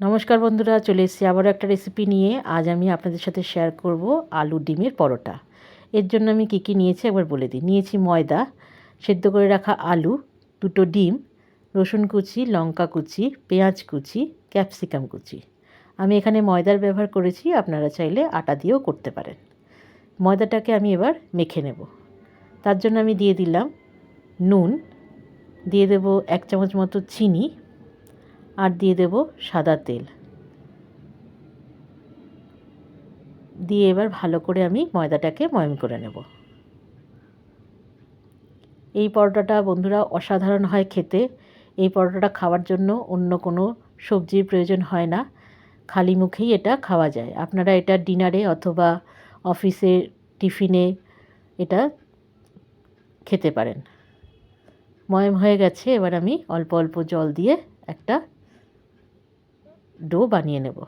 নমস্কার বন্ধুরা, চলে এসেছি আবারও একটা রেসিপি নিয়ে। আজ আমি আপনাদের সাথে শেয়ার করব আলু ডিমের পরোটা। এর জন্য আমি কী কী নিয়েছি একবার বলে দিই। নিয়েছি ময়দা, সেদ্ধ করে রাখা আলু, দুটো ডিম, রসুন কুচি, লঙ্কা কুচি, পেঁয়াজ কুচি, ক্যাপসিকাম কুচি। আমি এখানে ময়দার ব্যবহার করেছি, আপনারা চাইলে আটা দিয়েও করতে পারেন। ময়দাটাকে আমি এবার মেখে নেব। তার জন্য আমি দিয়ে দিলাম নুন, দিয়ে দেব এক চামচ মতো চিনি আর দিয়ে দেব সাদা তেল। দিয়ে এবার ভালো করে আমি ময়দাটাকে ময়ম করে নেব। এই পরোটাটা বন্ধুরা অসাধারণ হয় খেতে। এই পরোটাটা খাওয়ার জন্য অন্য কোনো সবজির প্রয়োজন হয় না। খালি মুখেই এটা খাওয়া যায়। আপনারা এটা ডিনারে অথবা অফিসে, টিফিনে এটা খেতে পারেন। ময়ম হয়ে গেছে। এবার আমি অল্প অল্প জল দিয়ে একটা ডো বানিয়ে নেব।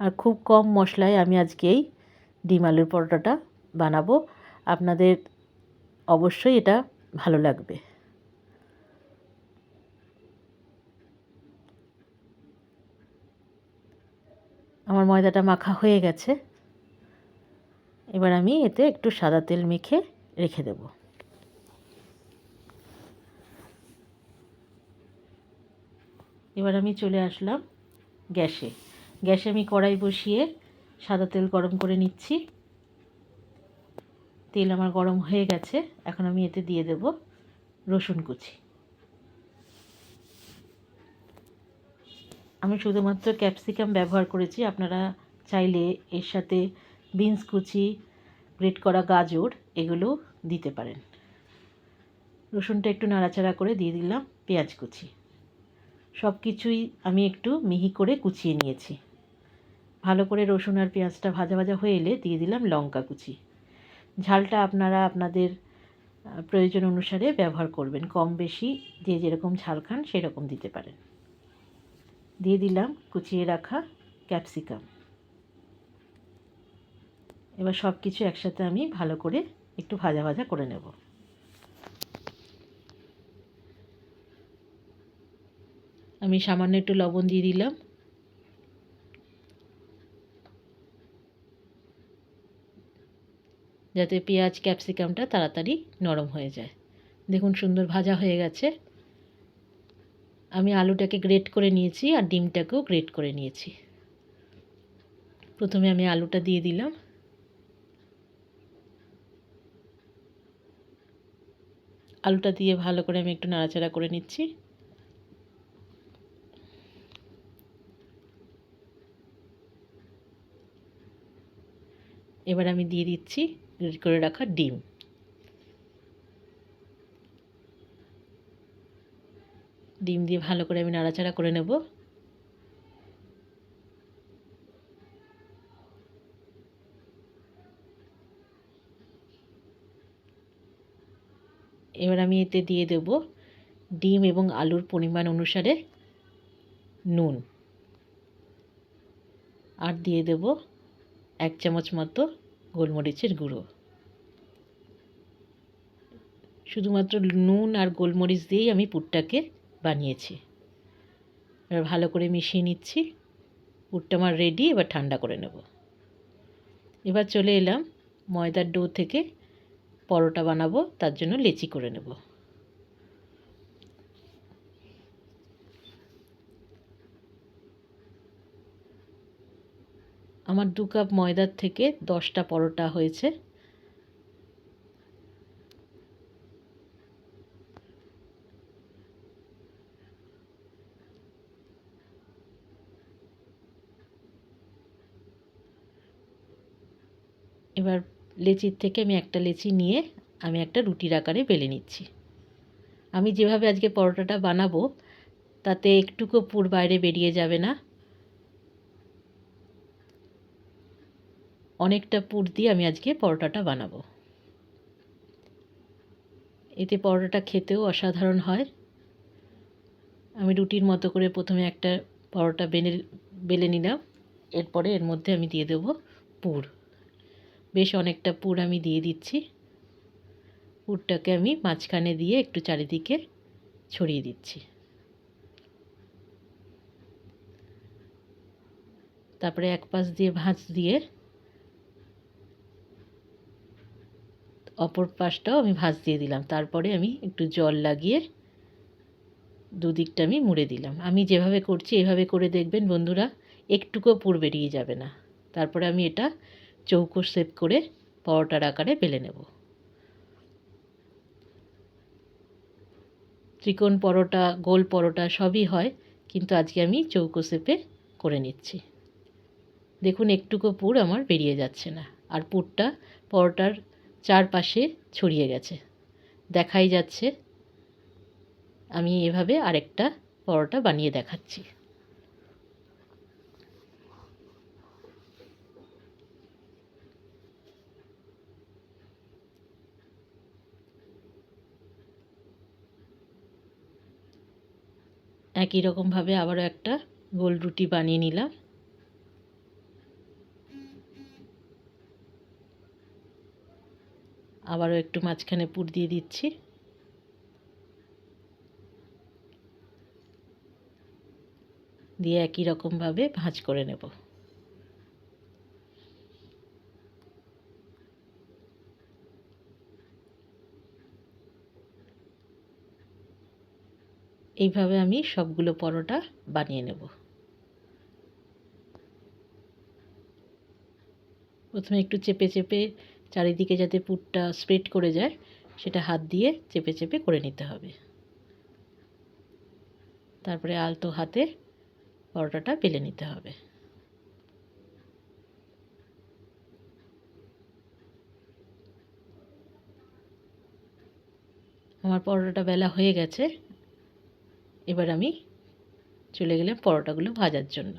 আর খুব কম মশলায় আমি আজকে এই ডিম আলুর পরোটাটা বানাবো। আপনাদের অবশ্যই এটা ভালো লাগবে। আমার ময়দাটা মাখা হয়ে গেছে। এবার আমি এতে একটু সাদা তেল মেখে রেখে দেবো। এবার আমি চলে আসলাম গ্যাসে। গ্যাসে আমি কড়াই বসিয়ে সাদা তেল গরম করে নিচ্ছি। তেল আমার গরম হয়ে গেছে, এখন আমি এতে দিয়ে দেব রসুন কুচি। আমি শুধুমাত্র ক্যাপসিকাম ব্যবহার করেছি, আপনারা চাইলে এর সাথে বিনস কুচি, গ্রেট করা গাজর, এগুলো দিতে পারেন। রসুনটা একটু নাড়াচাড়া করে দিয়ে দিলাম পেঁয়াজ কুচি। সব কিছুই আমি একটু মিহি করে কুচিয়ে নিয়েছি। ভালো করে রসুন আর পেঁয়াজটা ভাজা ভাজা হয়ে এলে দিয়ে দিলাম লঙ্কা কুচি। ঝালটা আপনারা আপনাদের প্রয়োজন অনুসারে ব্যবহার করবেন। কম বেশি যে যেরকম ঝাল খান সেরকম দিতে পারেন। দিয়ে দিলাম কুচিয়ে রাখা ক্যাপসিকাম। এবার সব কিছু একসাথে আমি ভালো করে একটু ভাজা ভাজা করে নেব। আমি সামান্য একটু লবণ দিয়ে দিলাম। যাতে পেঁয়াজ, ক্যাপসিকামটা তাড়াতাড়ি নরম হয়ে যায়। দেখুন, সুন্দর ভাজা হয়ে গেছে। আমি আলুটাকে গ্রেট করে নিয়েছি আর ডিমটাকেও গ্রেট করে নিয়েছি। প্রথমে আমি আলুটা দিয়ে দিলাম। আলুটা দিয়ে ভালো করে আমি একটু নাড়াচাড়া করে নিচ্ছি। এবার আমি দিয়ে দিচ্ছি গ্রেট করে রাখা ডিম। ডিম দিয়ে ভালো করে আমি নাড়াচাড়া করে নেব। এবার আমি এতে দিয়ে দেব ডিম এবং আলুর পরিমাণ অনুসারে নুন। আর দিয়ে দেব এক চামচ মতো গোলমরিচের গুঁড়ো। শুধুমাত্র নুন আর গোলমরিচ দিয়েই আমি পুরটাকে বানিয়েছি। এবার ভালো করে মিশিয়ে নিচ্ছি। পুরটা আমার রেডি এবার ঠান্ডা করে নেব। এবার চলে এলাম ময়দার ডো থেকে পরোটা বানাবো, তার জন্য লেচি করে নেব। আমার দু কাপ ময়দার থেকে দশটা পরোটা হয়েছে। এবার লেচির থেকে আমি একটা লেচি নিয়ে আমি একটা রুটির আকারে বেলে নিচ্ছি। আমি যেভাবে আজকে পরোটাটা বানাবো, তাতে একটুকু পুর বাইরে বেরিয়ে যাবে না। অনেকটা পুর দিয়ে আমি আজকে পরোটাটা বানাবো। এতে পরোটাটা খেতেও অসাধারণ হয়। আমি রুটির মতো করে প্রথমে একটা পরোটা বেনে, বেলে নিলাম। এরপরে এর মধ্যে আমি দিয়ে দেবো পুর। বেশ অনেকটা পুর আমি দিয়ে দিচ্ছি। পুরটাকে আমি মাঝখানে দিয়ে একটু চারিদিকে ছড়িয়ে দিচ্ছি। তারপরে এক পাশ দিয়ে ভাঁজ দিয়ে অপর পাশটাও আমি ভাঁজ দিয়ে দিলাম। তারপরে আমি একটু জল লাগিয়ে দুদিকটা আমি মুড়ে দিলাম। আমি যেভাবে করছি এভাবে করে দেখবেন বন্ধুরা একটুকুও পুর বেরিয়ে যাবে না। তারপরে আমি এটা চৌকো শেপ করে পরোটার আকারে বেলে নেব। ত্রিকোণ পরোটা, গোল পরোটা সবই হয়, কিন্তু আজকে আমি চৌকো শেপে করে নিচ্ছি। দেখুন, একটুকু পুর আমার বেরিয়ে যাচ্ছে না। আর পুরটা পরোটার চারপাশে ছড়িয়ে গেছে। দেখাই যাচ্ছে। আমি এভাবে আরেকটা পরোটা বানিয়ে দেখাচ্ছি। একই রকমভাবে আবারও একটা গোল রুটি বানিয়ে নিলাম। আবারও একটু মাঝখানে পুর দিয়ে দিচ্ছি। দিয়ে একই রকমভাবে ভাঁজ করে নেব। এইভাবে আমি সবগুলো পরোটা বানিয়ে নেব। প্রথমে একটু চেপে চেপে চারিদিকে যাতে পুরটা স্প্রেড করে যায়, সেটা হাত দিয়ে চেপে চেপে করে নিতে হবে। তারপরে আলতো হাতে পরোটাটা বেলে নিতে হবে। আমার পরোটাটা বেলা হয়ে গেছে। এবার আমি চলে গেলাম পরোটাগুলো ভাজার জন্য।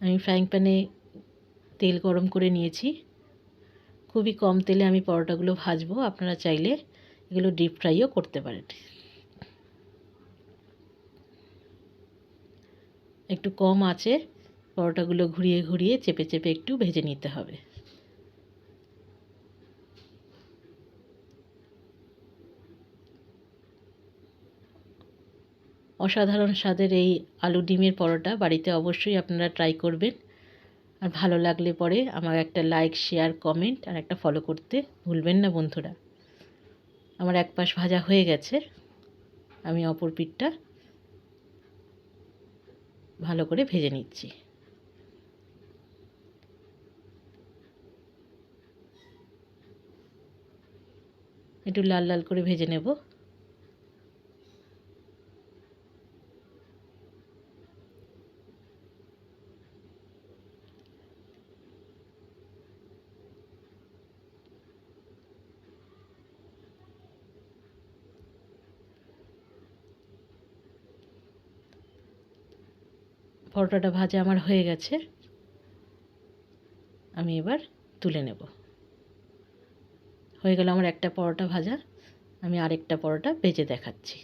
আমি ফ্রাইং প্যানে তেল গরম করে নিয়েছি। খুবই কম তেলে আমি পরোটাগুলো ভাজবো। আপনারা চাইলে এগুলো ডিপ ফ্রাইও করতে পারেন। একটু কম আছে, পরোটাগুলো ঘুরিয়ে ঘুরিয়ে চেপে চেপে একটু ভেজে নিতে হবে। অসাধারণ স্বাদের এই আলু ডিমের পরোটা বাড়িতে অবশ্যই আপনারা ট্রাই করবেন। আর ভালো লাগলে পরে আমার একটা লাইক শেয়ার কমেন্ট আর একটা ফলো করতে ভুলবেন না বন্ধুরা। আমার এক পাশ ভাজা হয়ে গেছে, আমি অপর পিঠটা ভালো করে ভেজে নিচ্ছি। একটু লাল লাল করে ভেজে নেব। পরোটাটা ভাজা আমার হয়ে গেছে। আমি এবার তুলে নেব। হয়ে গেল আমার একটা পরোটা ভাজা। আমি আরেকটা পরোটা ভেজে দেখাচ্ছি।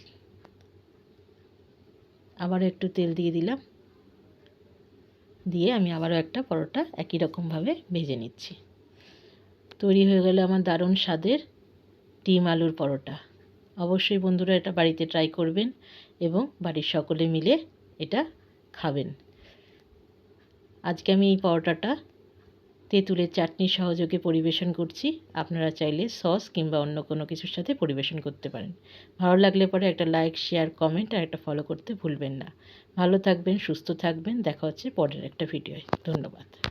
আবারও একটু তেল দিয়ে দিলাম। দিয়ে আমি আবারও একটা পরোটা একই রকমভাবে ভেজে নিচ্ছি। তৈরি হয়ে গেল আমার দারুণ স্বাদের ডিম আলুর পরোটা। অবশ্যই বন্ধুরা এটা বাড়িতে ট্রাই করবেন এবং বাড়ির সকলে মিলে এটা খাবেন। আজকে আমি এই পরোটাটা তেঁতুলের চাটনি সহযোগে পরিবেশন করছি। আপনারা চাইলে সস কিংবা অন্য কোনো কিছুর সাথে পরিবেশন করতে পারেন। ভালো লাগলে পরে একটা লাইক, শেয়ার, কমেন্ট আর একটা ফলো করতে ভুলবেন না। ভালো থাকবেন, সুস্থ থাকবেন। দেখা হচ্ছে পরের একটা ভিডিওয়। ধন্যবাদ।